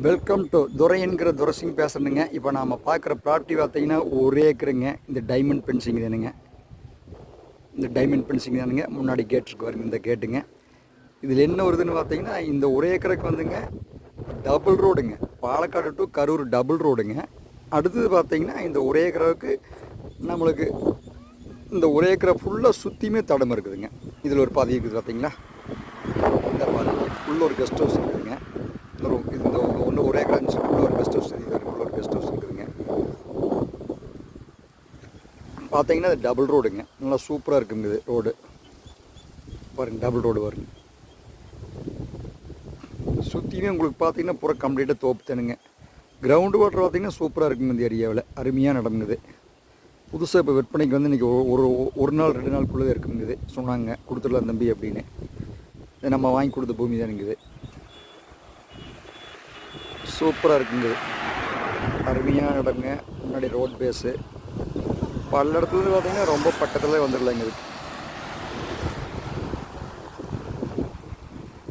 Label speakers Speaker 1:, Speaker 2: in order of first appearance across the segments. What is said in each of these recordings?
Speaker 1: Welcome to துரைங்கிற துரசிங் பேசுகிறேங்க இப்போ நாம் பார்க்குற ப்ராப்பர்ட்டி பார்த்தீங்கன்னா ஒரே ஏக்கருங்க இந்த டைமண்ட் பென்சிங் தானுங்க. இந்த டைமண்ட் பென்சிங் தானுங்க. முன்னாடி கேட் இருக்கு பாருங்க இந்த கேட்டுங்க இதில் என்ன வருதுன்னு பார்த்தீங்கன்னா இந்த ஒரே ஏக்கருக்கு வந்துங்க டபுள் ரோடுங்க பாலக்காடு டு கரூர் டபுள் ரோடுங்க அடுத்தது பார்த்தீங்கன்னா இந்த ஒரே ஏக்கருக்கு நம்மளுக்கு இந்த ஒரே ஏக்கரை ஃபுல்லாக சுற்றியுமே தடம் இருக்குதுங்க. இதில் ஒரு பாதி இருக்குது பார்த்தீங்களா? இந்த பாருங்க ஃபுல்லாக ஒரு கெஸ்ட் ஹவுஸ் இருக்குதுங்க ஒரு இது இந்த ஒன்று ஒரே கிரான்ஸ் உள்ள ஒரு கெஸ்ட் ஹவுஸ் இது ஒரு கெஸ்ட் ஹவுஸ் இருக்குதுங்க. பார்த்தீங்கன்னா அது டபுள் ரோடுங்க நல்லா சூப்பராக இருக்குங்க இது ரோடு பாருங்க டபுள் ரோடு வருங்க சுற்றியுமே உங்களுக்கு பார்த்தீங்கன்னா பூரா கம்ப்ளீட்டாக தோப்பு தானுங்க கிரவுண்டு வாட்டர் பார்த்தீங்கன்னா சூப்பராக இருக்குங்க இந்த ஏரியாவில் அருமையாக நடங்குது புதுசாக இப்போ விற்பனைக்கு வந்து இன்றைக்கி ஒரு ஒரு நாள் ரெண்டு நாளுக்குள்ளே இருக்குங்க இது. சொன்னாங்க கொடுத்துடலாம் தம்பி அப்படின்னு. இது நம்ம வாங்கி கொடுத்த பூமி தானுங்க இது. சூப்பராக இருக்குங்க. இது. அருமையான இடங்க முன்னாடி ரோட் பேஸு பல இடத்துல பார்த்தீங்கன்னா ரொம்ப பக்கத்தில் வந்துடலாங்க இதுக்கு.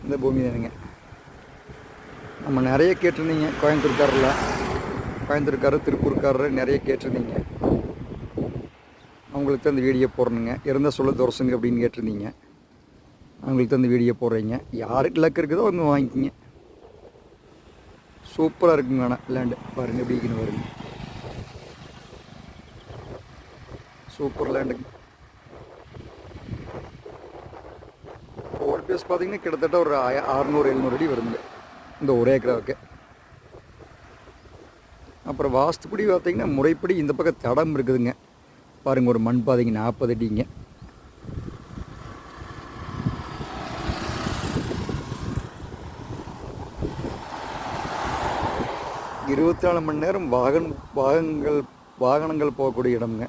Speaker 1: இந்த பூமி தானுங்க. நம்ம நிறைய கேட்டிருந்தீங்க. கோயம்புத்தூர்காரில் கோயம்புத்தூர்காரர் திருப்பூர்காரர் நிறைய கேட்டிருந்தீங்க. அவங்களுக்கு தான் இந்த வீடியோ போடணுங்க. இருந்தால் சொல்ல துரசுங்க அப்படின்னு கேட்டிருந்தீங்க. அவங்களுக்கு தான் இந்த வீடியோ போடுறீங்க. யாருக்கு லக் இருக்குதோ வந்து வாங்கிக்கிங்க. சூப்பராக இருக்குங்க ஆனால் லேண்டு. பாருங்க எப்படி இருக்குன்னு பாருங்க. சூப்பர் லேண்டுங்க ஓவர் பேஸ் பார்த்தீங்கன்னா கிட்டத்தட்ட ஒரு ஆய- அறுநூறு எழுநூறு அடி வருதுங்க. இந்த ஒரே ஏக்கராவுக்கு. அப்புறம் வாஸ்துப்படி பார்த்தீங்கன்னா முறைப்படி இந்த பக்கம் தடம் இருக்குதுங்க. பாருங்க ஒரு மண் பாதைங்க நாற்பது அடிங்க. இருபத்தி நாலு மணி நேரம் வாகன் வாகனங்கள் வாகனங்கள் போகக்கூடிய இடம்ங்க.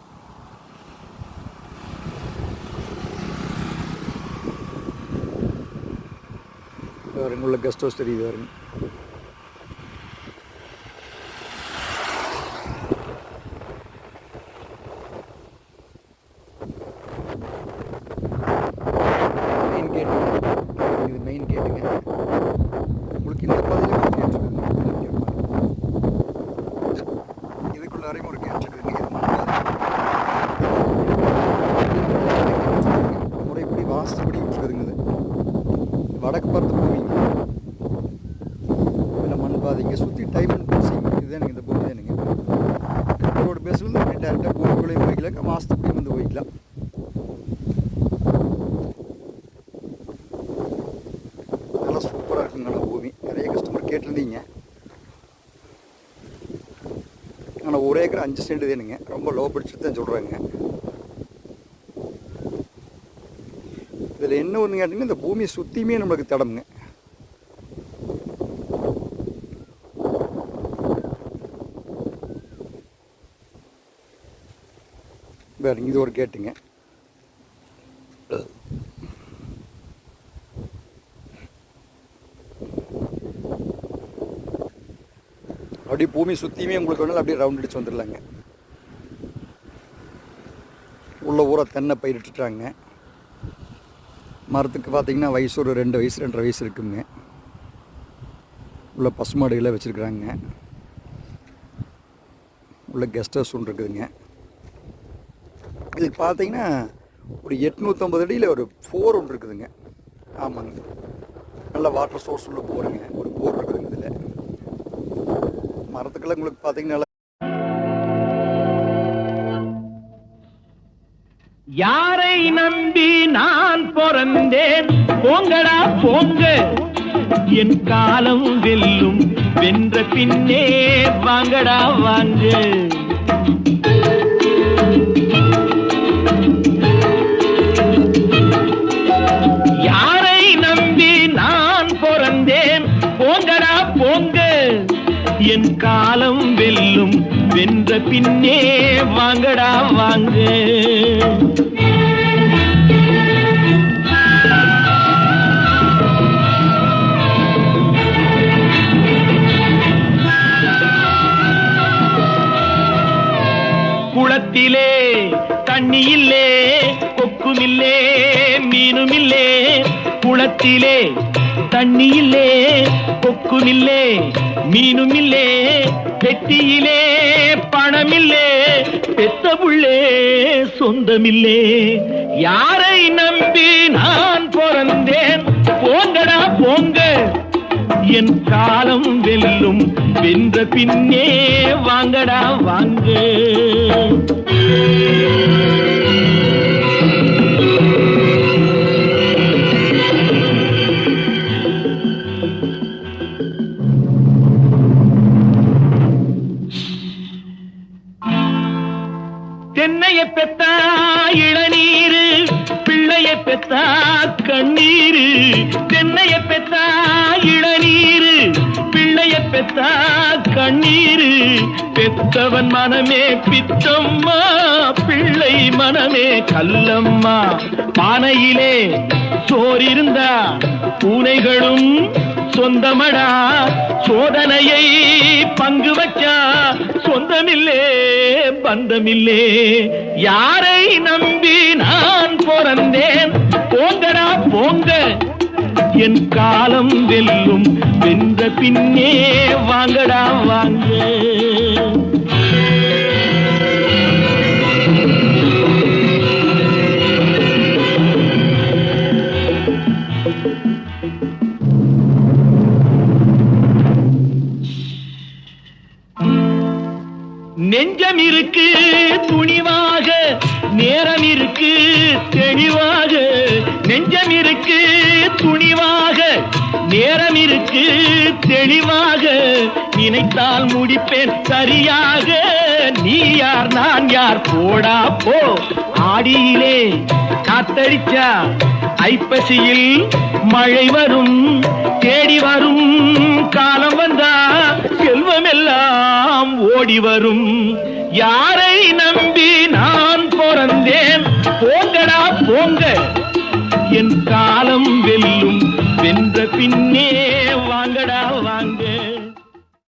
Speaker 1: பாருங்க உள்ள கெஸ்ட் ஹவுஸ் தெரியுது பாருங்க மெயின் கேட்டு இது மெயின் கேட்டுங்க உங்களுக்கு இந்த பாதையில் ஒரு கேட் இருக்குதுங்க இதுக்குள்ள வரையும் ஒரு கேட் இருக்குதுங்க இது மண் பாதை. முறைப்படி வாஸ்துப்படி விட்டுருக்குதுங்க இது வடக்கு பார்த்த பூமிங்க நீங்கள் சுற்றி டைமண்ட் பேசிங்க இதுதானுங்க இந்த பூமி தானுங்க ரோடு பேஸ்லேருந்து டேரெக்டாக பூமிக்குள்ளே போய்க்கலாம் மாதத்துக்குள்ளேயும் வந்து போய்க்கலாம். நல்லா சூப்பராக இருக்குங்க நல்லா பூமி. நிறைய கஸ்டமர் கேட்டிருந்தீங்க. ஆனால் ஒரு ஏக்கர் அஞ்சு சென்ட் தானுங்க ரொம்ப லோ பட்ஜெட் தான் சொல்கிறாங்க இதில் என்ன ஒன்று கேட்டிங்கன்னா இந்த பூமியை சுற்றியுமே நம்மளுக்கு தடமுங்க. பாருங்க இது ஒரு கேட்டுங்க. அப்படியே பூமி சுற்றியுமே உங்களுக்கு வேணாலும் அப்படியே ரவுண்ட் அடிச்சு வந்துடலாங்க உள்ள ஊரா தென்னை பயிரிட்டுட்டாங்க மரத்துக்கு பார்த்தீங்கன்னா வயசு ஒரு ரெண்டு வயசு ரெண்டரை வயசு இருக்குங்க. உள்ள பசுமாடுகளை வச்சுருக்குறாங்க. உள்ள கெஸ்ட் ஹவுஸ் ஒன்று இருக்குதுங்க. இது பார்த்தீங்கன்னா ஒரு எட்நூற்றம்பது அடியில் ஒரு போர் ஒன்று இருக்குதுங்க. ஆமாங்க. நல்ல வாட்டர் சோர்ஸ் உள்ள போருங்க. ஒரு போர் இருக்குதுங்க இதில். மரத்துக்கெல்லாம் உங்களுக்கு பார்த்தீங்கன்னா
Speaker 2: யாரை நம்பி நான் பிறந்தேன்? போங்கடா போங்க. என் காலம் வெல்லும். வென்ற பின்னே வாங்கடா வாங்க. வென்ற பின்னே வாங்கடா வாங்க. குளத்திலே தண்ணி இல்லே கொக்குமில்லே மீனுமில்லே. குளத்திலே தண்ணியில்லே கொக்குமில்லே மீனுமில்லே. பெட்டியிலே சொந்தமில்லே பெத்த புள்ளே சொந்தமில்லே. யாரை நம்பி நான் பிறந்தேன்? போங்கடா போங்க. என் காலம் வெல்லும் வென்ற பின்னே வாங்கடா வாங்க. பிள்ளைய பெத்தா கண்ணீரு. பெத்தவன் மனமே பித்தம்மா பிள்ளை மனமே கல்லம்மா. பானையிலே சோறிருந்தா பூனைகளும் சொந்தமடா. சோதனையை பங்கு வச்சா சொந்தமில்லே பந்தமில்லே. யாரை நம்பி நான் பிறந்தேன்? போங்கடா போங்க. என் காலம் வெல்லும். வென்ற பின்னே வாங்கடா வாங்க. தெளிவாக நினைத்தால் முடிப்பேன் சரியாக. நீ யார் நான் யார்? போடா போ. ஆடியிலே காத்தடிச்சா ஐப்பசியில் மழை வரும் தேடி வரும். காலம் வந்தா செல்வமெல்லாம் ஓடி வரும். யாரை நம்பி நான் பிறந்தேன்? போங்கடா போங்க. என் காலம் வெல்லும் வென்ற பின்னே